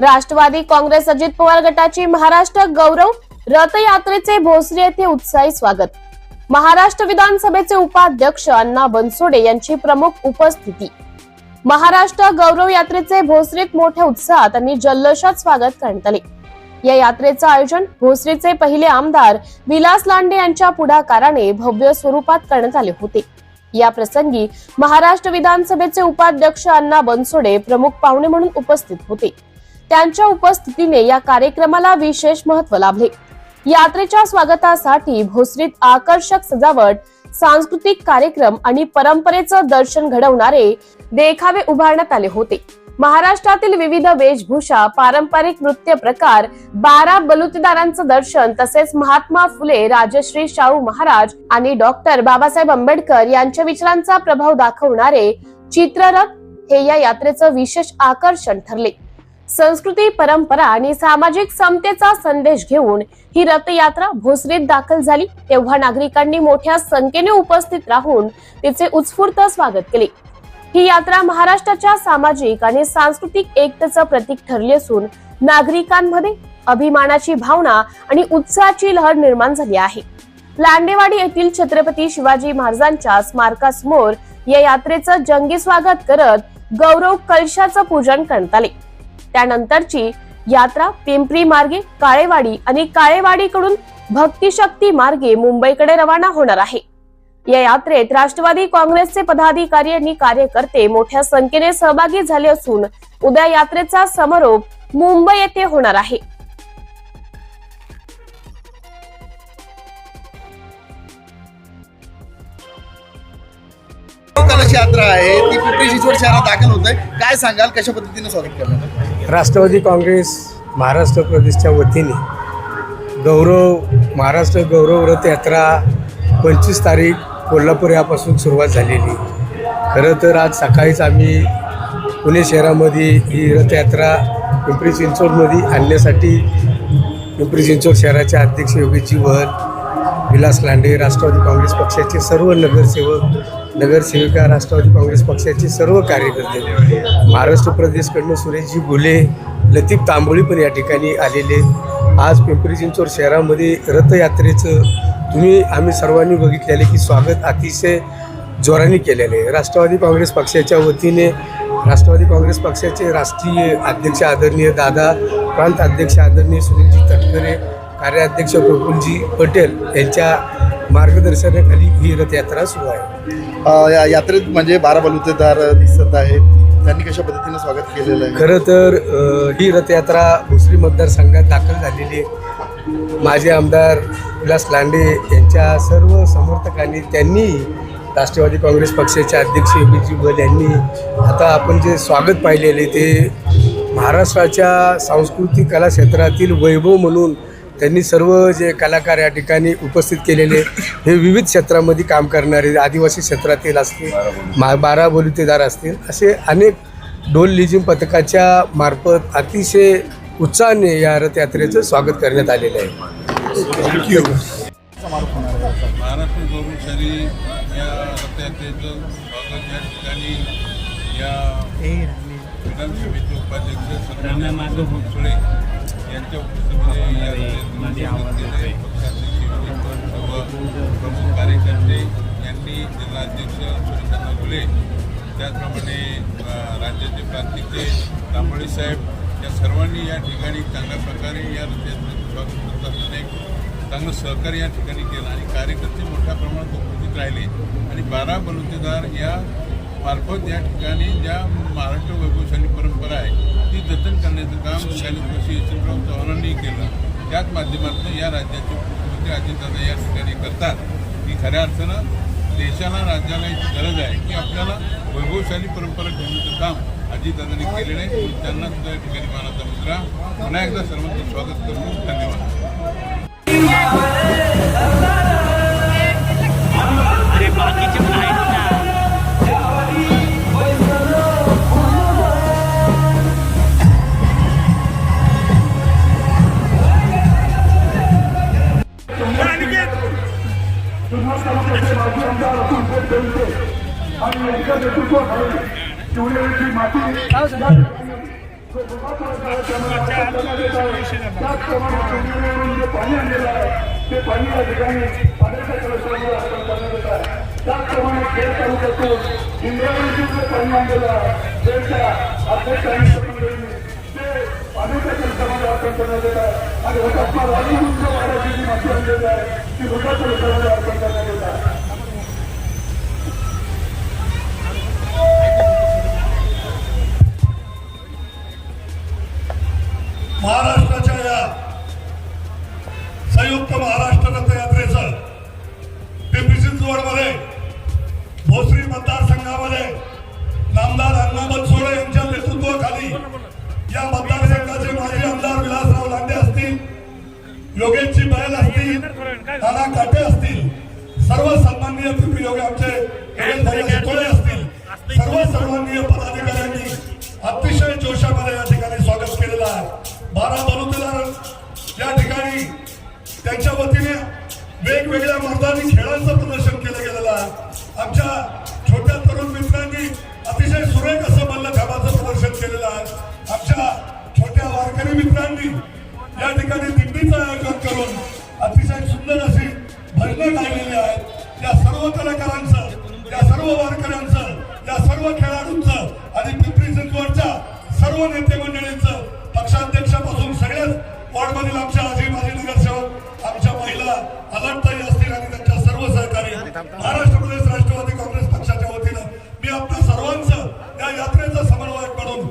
राष्ट्रवादी काँग्रेस अजित पवार गटाची महाराष्ट्र गौरव रथयात्रेचे भोसरी येथे उत्साही स्वागत. महाराष्ट्र विधानसभेचे उपाध्यक्ष अण्णा बनसोडे यांची प्रमुख उपस्थिती. महाराष्ट्र गौरव यात्रेचे भोसरीत मोठ्या उत्साहात आणि जल्लोषात स्वागत करण्यात आले. या यात्रेचं आयोजन भोसरीचे पहिले आमदार विलास लांडे यांच्या पुढाकाराने भव्य स्वरूपात करण्यात आले होते. या प्रसंगी महाराष्ट्र विधानसभेचे उपाध्यक्ष अण्णा बनसोडे प्रमुख पाहुणे म्हणून उपस्थित होते. त्यांच्या उपस्थितीने या कार्यक्रमाला विशेष महत्त्व लाभले. यात्रेच्या स्वागतासाठी भोसरीत आकर्षक सजावट सांस्कृतिक कार्यक्रम आणि परंपरेचं दर्शन घडवणारे देखावे उभारण्यात आले होते. महाराष्ट्रातील विविध वेशभूषा पारंपरिक नृत्य प्रकार बारा बलुतेदारांचं दर्शन तसेच महात्मा फुले राजश्री शाहू महाराज आणि डॉक्टर बाबासाहेब आंबेडकर यांच्या विचारांचा प्रभाव दाखवणारे चित्ररथ हे या यात्रेचं विशेष आकर्षण ठरले. संस्कृती परंपरा आणि सामाजिक समतेचा संदेश घेऊन ही रथयात्रा भोसरीत दाखल झाली. तेव्हा नागरिकांनी मोठ्या संख्येने उपस्थित राहून तिचे उत्स्फूर्त स्वागत केले. ही यात्रा महाराष्ट्राच्या सामाजिक आणि सांस्कृतिक एकतेचं प्रतीक ठरली असून नागरिकांमध्ये अभिमानाची भावना आणि उत्साहाची लहर निर्माण झाली आहे. लांडेवाडी येथील छत्रपती शिवाजी महाराजांच्या स्मारकासमोर या यात्रेचं जंगी स्वागत करत गौरव कलशाचं पूजन करण्यात आले. त्यानंतरची यात्रा पिंपरी मार्गे काळेवाडी आणि काळेवाडीकडून भक्तिशक्ती मार्गे मुंबईकडे रवाना होणार आहे. या यात्रेत राष्ट्रवादी काँग्रेसचे पदाधिकारी आणि कार्यकर्ते मोठ्या संख्येने सहभागी झाले असून उद्या यात्रेचा समारोप मुंबई येथे होणार आहे. कलश यात्रा आहे ती पिंपरी चिंचवड शहरात दाखल होत आहे काय सांगाल? कशा पद्धतीने स्वागत करणार? राष्ट्रवादी काँग्रेस महाराष्ट्र प्रदेशच्या वतीने गौरव महाराष्ट्र गौरव रथयात्रा पंचवीस तारीख कोल्हापूर यापासून सुरुवात झालेली. खरं तर आज सकाळीच आम्ही पुणे शहरामध्ये ही रथयात्रा पिंपरी चिंचवडमध्ये आणण्यासाठी पिंपरी चिंचवड शहराचे अध्यक्ष योगेशजी वहल विलास लांडे राष्ट्रवादी काँग्रेस पक्षाचे सर्व नगरसेवक नगरसेविका राष्ट्रवादी काँग्रेस पक्षाचे सर्व कार्यकर्ते महाराष्ट्र प्रदेशकडनं सुरेशजी गुले लतीफ तांबोळी पण या ठिकाणी आलेले. आज पिंपरी चिंचवड शहरामध्ये रथयात्रेचं तुम्ही आम्ही सर्वांनी बघितलेले की स्वागत अतिशय जोराने केलेले आहे. राष्ट्रवादी काँग्रेस पक्षाच्या वतीने राष्ट्रवादी काँग्रेस पक्षाचे राष्ट्रीय अध्यक्ष आदरणीय दादा प्रांत अध्यक्ष आदरणीय सुनीलजी तटकरे कार्याध्यक्ष प्रफुल्लजी पटेल यांच्या मार्गदर्शनाखाली ही रथयात्रा सुरू आहे. या यात्रेत म्हणजे बारा बलुतेदार दिसत आहेत. त्यांनी कशा पद्धतीने स्वागत केलेलं आहे? खरं तर ही रथयात्रा भोसरी मतदारसंघात दाखल झालेली आहे. माझे आमदार विलास लांडे यांच्या सर्व समर्थकांनी त्यांनी राष्ट्रवादी काँग्रेस पक्षाचे अध्यक्ष योगीजी बल यांनी आता आपण जे स्वागत पाहिलेले ते महाराष्ट्राच्या सांस्कृतिक कला क्षेत्रातील वैभव म्हणून त्यांनी सर्व जे कलाकार या ठिकाणी उपस्थित केलेले हे विविध क्षेत्रामध्ये काम करणारे आदिवासी क्षेत्रातील असतील मा बारा बोलुतेदार असतील असे अनेक डोल लिजिम पथकाच्या मार्फत अतिशय उत्साहाने या रथयात्रेचं स्वागत करण्यात आलेलं आहे. महाराष्ट्र गौरवशाली या रथयात्रेचं स्वागत या ठिकाणी या विधानसभेचे उपाध्यक्ष सन्मान्य यांच्या उपस्थितीमध्ये प्रमुख कार्यकर्ते यांनी जिल्हाध्यक्ष सुरेशांना फुले त्याचप्रमाणे राज्याचे प्रांतिकचे तांबळे साहेब या सर्वांनी या ठिकाणी चांगल्या प्रकारे या स्वागत एक चांगलं सहकार्य या ठिकाणी केलं आणि कार्यकर्ते मोठ्या प्रमाणात उपस्थित राहिले. आणि बारा बलुतेदार या मार्फत या ठिकाणी ज्या महाराष्ट्र वैभवशाली परंपरा आहे ती जतन करण्याचं काम शैलेश यशवंतराव चव्हाणांनी केलं. त्याच माध्यमातून या राज्याचे मुख्यमंत्री अजितदादा या ठिकाणी करतात. की खऱ्या अर्थानं देशाला राज्याला याची गरज आहे की आपल्याला वैभवशाली परंपरा ठेवण्याचं काम अजितदादांनी केलेलं आहे. त्यांना सुद्धा या ठिकाणी मानाचा मुद्रा. पुन्हा एकदा सर्वांचं स्वागत करतो धन्यवाद. ते पाणी या ठिकाणी पाण्याच्या कलशामुळे अर्पण करण्यात येत आहे त्याचप्रमाणे खेळ तालुक्यातून इंद्रायणीचे जे पाणी आणलेलं आहे खेळच्या अध्यक्ष आणि मंडळींनी ते पाण्याच्या कलशामध्ये अर्पण करण्यात येत आहे आणि हुतात्मा राजूंच्या वाड्याची जी माती आणलेली आहे ती हुता कलशामध्ये अर्पण करण्यात येत आहे बनसोडे यांच्या नेतृत्वाखाली या मतदारसंघाचे माजी आमदार विलासराव लांडे असतील योगेशजी बैल असतील नाना काटे असतील सर्व सन्माननीय पिंपरी योगी आमचे योगेश भाई असतील सर्व सन्माननीय पदाधिकाऱ्यांनी अतिशय जोशामध्ये या ठिकाणी स्वागत केलेलं आहे. बारा बलुतेदार या ठिकाणी त्यांच्या वतीने वेगवेगळ्या मर्दानी खेळांचं प्रदर्शन केलं गेलेलं आहे. आमच्या छोट्या तरुण मित्र अतिशय सुरेख असं मल्लखांबाचं प्रदर्शन केलेलं आहे. आमच्या छोट्या वारकरी मित्रांनी या ठिकाणी दिंडीचं आयोजन करून अतिशय सुंदर अशी भजनं गायलेली आहेत. या सर्व कलाकारांचं या सर्व वारकऱ्यांचं या सर्व खेळाडूंचं आणि पिंपरी चिंचवडच्या सर्व नेते मंडळींचं पक्षाध्यक्षापासून सगळ्याच वॉर्डमधील आमच्या आजी माजी नगरसेवक आमच्या महिला अलटताई असतील आणि त्यांच्या सर्व सहकारी महाराष्ट्र प्रदेश राष्ट्रवादी काँग्रेस पक्षाच्या वतीनं मी आपल्या सर्वांचं या यात्रेचा समन्वय करून